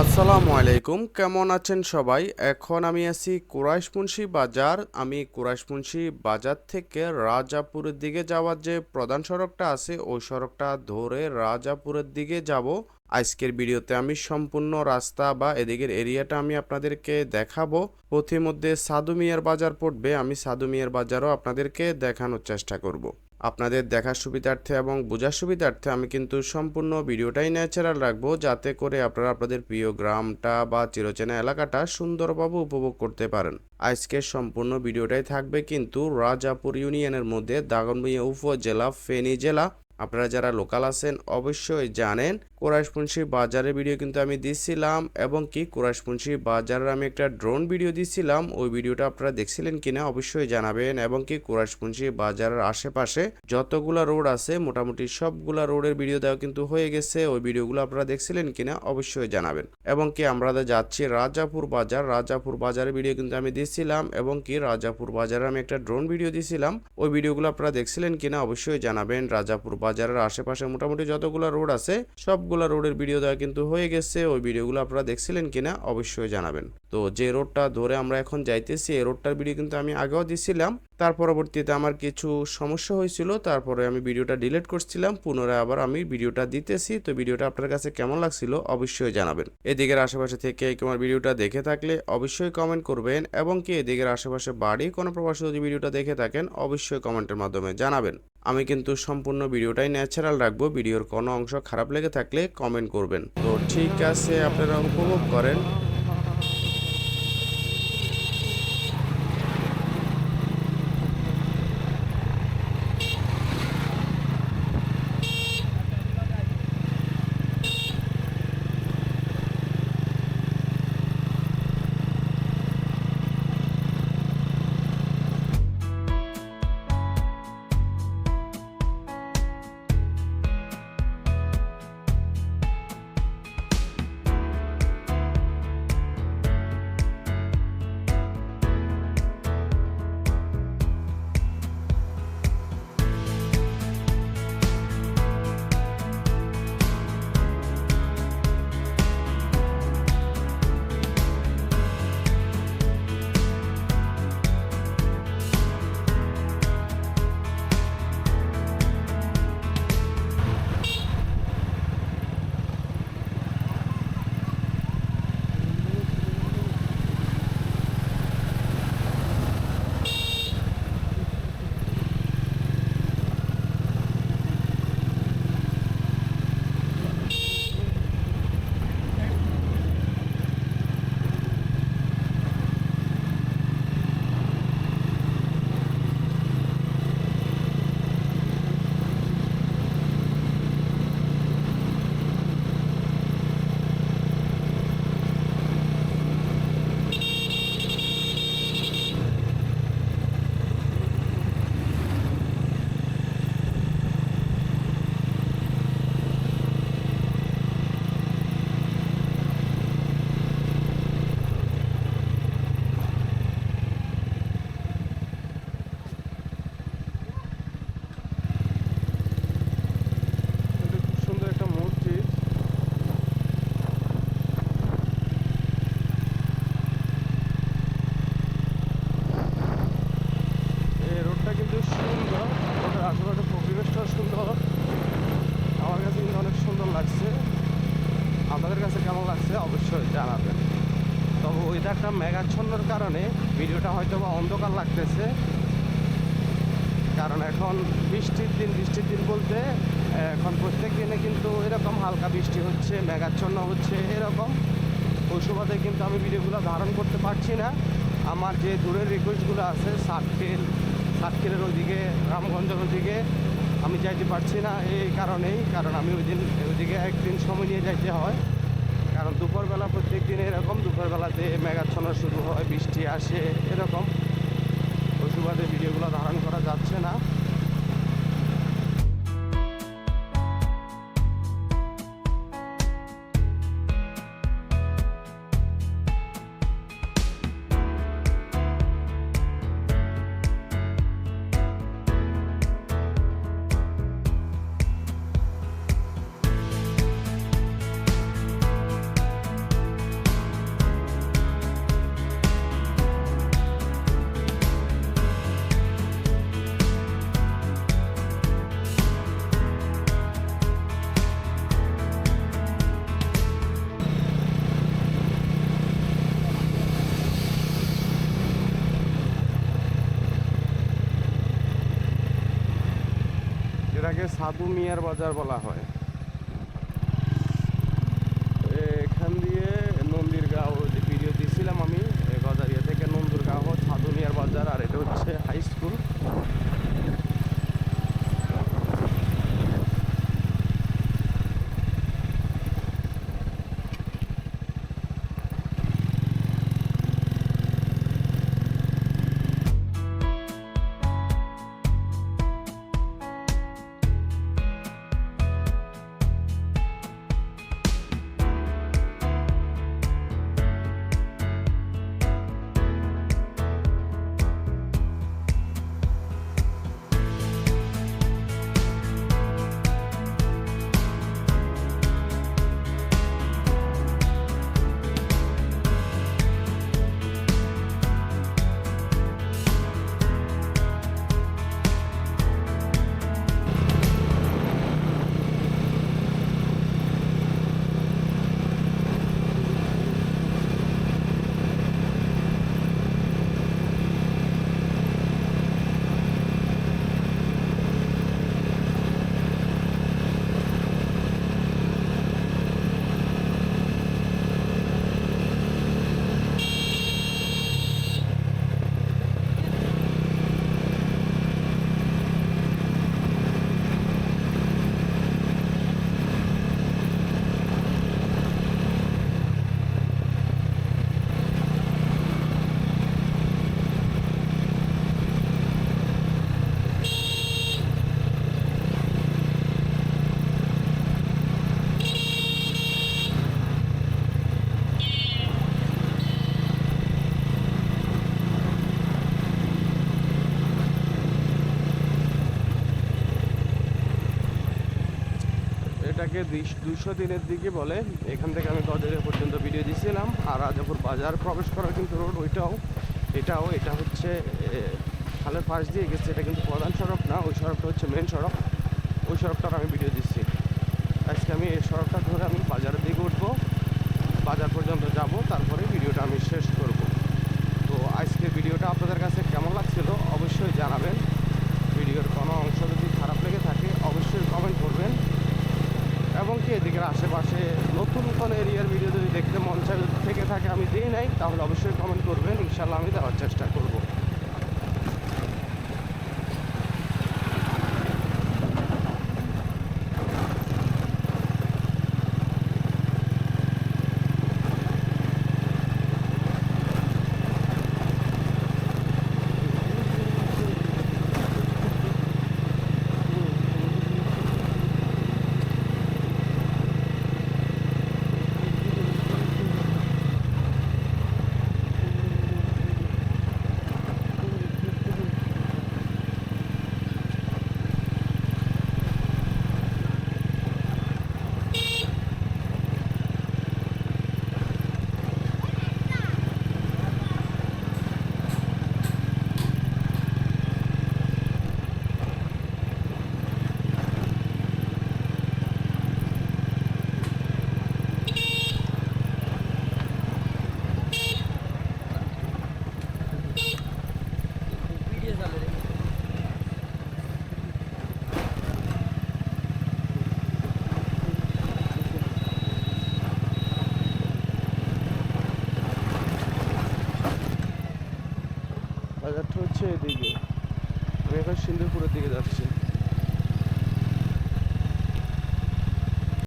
আসসালামু আলাইকুম, কেমন আছেন সবাই? এখন আমি আছি কুরাইশমুন্সি বাজার। আমি কুরাইশমুন্সি বাজার থেকে রাজাপুরের দিকে যাওয়ার যে প্রধান সড়কটা আছে, ওই সড়কটা ধরে রাজাপুরের দিকে যাব। আজকের ভিডিওতে আমি সম্পূর্ণ রাস্তা বা এদিকের এরিয়াটা আমি আপনাদেরকে দেখাবো। পথিমধ্যে সাদু মিয়ার বাজার পড়বে, আমি সাদু মিয়ার বাজারও আপনাদেরকে দেখানোর চেষ্টা করব। আপনাদের দেখার সুবিধার্থে এবং বোঝার সুবিধার্থে আমি কিন্তু সম্পূর্ণ ভিডিওটাই ন্যাচারাল রাখব, যাতে করে আপনারা আপনাদের প্রিয় গ্রামটা বা চিরচেনা এলাকাটা সুন্দরভাবে উপভোগ করতে পারেন। আজকের সম্পূর্ণ ভিডিওটাই থাকবে কিন্তু রাজাপুর ইউনিয়নের মধ্যে দাগনভূঞা উপজেলা ফেনী জেলা আপনারা যারা লোকাল আছেন, অবশ্যই জানেন কোরাইশপুঞ্চি বাজারের ভিডিও কিন্তু আমি দিছিলাম এবং কি কোরাইশপুঞ্চি বাজারের আমি একটা ড্রোন ভিডিও দিছিলাম। ওই ভিডিওটা আপনারা দেখছিলেন কিনা অবশ্যই জানাবেন এবং কি কোরাইশপুঞ্চি বাজারের আশেপাশে যতগুলা রোড আছে, মোটামুটি সবগুলা রোডের ভিডিও দেওয়া কিন্তু হয়ে গেছে। ওই ভিডিওগুলো আপনারা দেখছিলেন কিনা অবশ্যই জানাবেন। এবং কি আমরা যাচ্ছি রাজাপুর বাজার। রাজাপুর বাজারের ভিডিও কিন্তু আমি দিছিলাম এবং কি রাজাপুর বাজারে আমি একটা ড্রোন ভিডিও দিছিলাম। ওই ভিডিওগুলো আপনারা দেখছিলেন কিনা অবশ্যই জানাবেন। রাজাপুর বাজারের আশেপাশে মোটামুটি যতগুলো রোড আছে, সবগুলা রোডের ভিডিও দেওয়া কিন্তু হয়ে গেছে। ওই ভিডিওগুলো আপনারা দেখছিলেন কিনা অবশ্যই জানাবেন। তো যে রোডটা ধরে আমরা এখন যাইতেছি, এই রোডটার ভিডিও কিন্তু আমি আগেও দিছিলাম। তার পরবর্তীতে আমার কিছু সমস্যা হয়েছিল, তারপরে আমি ভিডিওটা ডিলিট করছিলাম, পুনরায় আবার আমি ভিডিওটা দিতেছি। তো ভিডিওটা আপনার কাছে কেমন লাগছিল অবশ্যই জানাবেন। এদিকের আশেপাশে থেকে তোমার ভিডিওটা দেখে থাকলে অবশ্যই কমেন্ট করবেন এবং কি এদিকের আশেপাশে বাড়ি কোনো প্রবাসী যদি ভিডিওটা দেখে থাকেন, অবশ্যই কমেন্টের মাধ্যমে জানাবেন। আমি কিন্তু সম্পূর্ণ ভিডিওটাই ন্যাচারাল রাখব, ভিডিওর কোনো অংশ খারাপ লেগে থাকলে কমেন্ট করবেন। তো ঠিক আছে, আপনারা উপভোগ করেন। ওয়েদারটা মেঘাচ্ছন্নর কারণে ভিডিওটা হয়তো বা অন্ধকার লাগতেছে। কারণ এখন বৃষ্টির দিন বৃষ্টির দিন বলতে, এখন প্রত্যেক দিনে কিন্তু এরকম হালকা বৃষ্টি হচ্ছে, মেঘাচ্ছন্ন হচ্ছে এরকম। সুবাদে কিন্তু আমি ভিডিওগুলো ধারণ করতে পারছি না। আমার যে দূরের রিকোয়েস্টগুলো আছে, সাতক্ষীর, সাতক্ষীরের ওইদিকে, রামগঞ্জের ওইদিকে, আমি যাইতে পারছি না এই কারণেই, কারণ আমি ওই দিন ওইদিকে একদিন সময় নিয়ে যাইতে হয়। কারণ দুপুরবেলা প্রত্যেক দিন এরকম, দুপুরবেলাতে মেঘাচ্ছন্ন শুরু হয়, বৃষ্টি আসে, এরকম। সুবাদে ভিডিওগুলো ধারণ করা যাচ্ছে না। এটাকে সাধু মিয়ার বাজার বলা হয়। এটাকে দুশো দিনের দিকে বলে। এখান থেকে আমি গজারিয়া পর্যন্ত ভিডিও দিয়েছিলাম আর রাজাপুর বাজার প্রবেশ করার কিন্তু রোড ওইটাও, এটাও, এটা হচ্ছে খালের পাশ দিয়ে গেছে। এটা কিন্তু প্রধান সড়ক না, ওই সড়কটা হচ্ছে মেন সড়ক। ওই সড়কটার আমি ভিডিও দিচ্ছি। আজকে আমি এই সড়কটা ধরে আমি বাজারের দিকে উঠবো। বাজার পর্যন্ত যাব, তারপরে ভিডিওটা আমি শেষ করব। তো আজকের ভিডিওটা আপনাদের কাছে কেমন লাগছিল অবশ্যই জানাবেন। ভিডিওর কোনো অংশ যদি খারাপ লেগে থাকে, অবশ্যই কমেন্ট করবেন। এবং কি এদিকের আশেপাশে নতুন কোনো এরিয়ার ভিডিও যদি দেখতে মন চাই থেকে থাকে, আমি দিই নাই, তাহলে অবশ্যই কমেন্ট করবেন। ইনশাল্লাহ আমি দেওয়ার চেষ্টা করব। হচ্ছে এদিকে। আমি এখন সিন্ধুপুরের দিকে যাচ্ছি।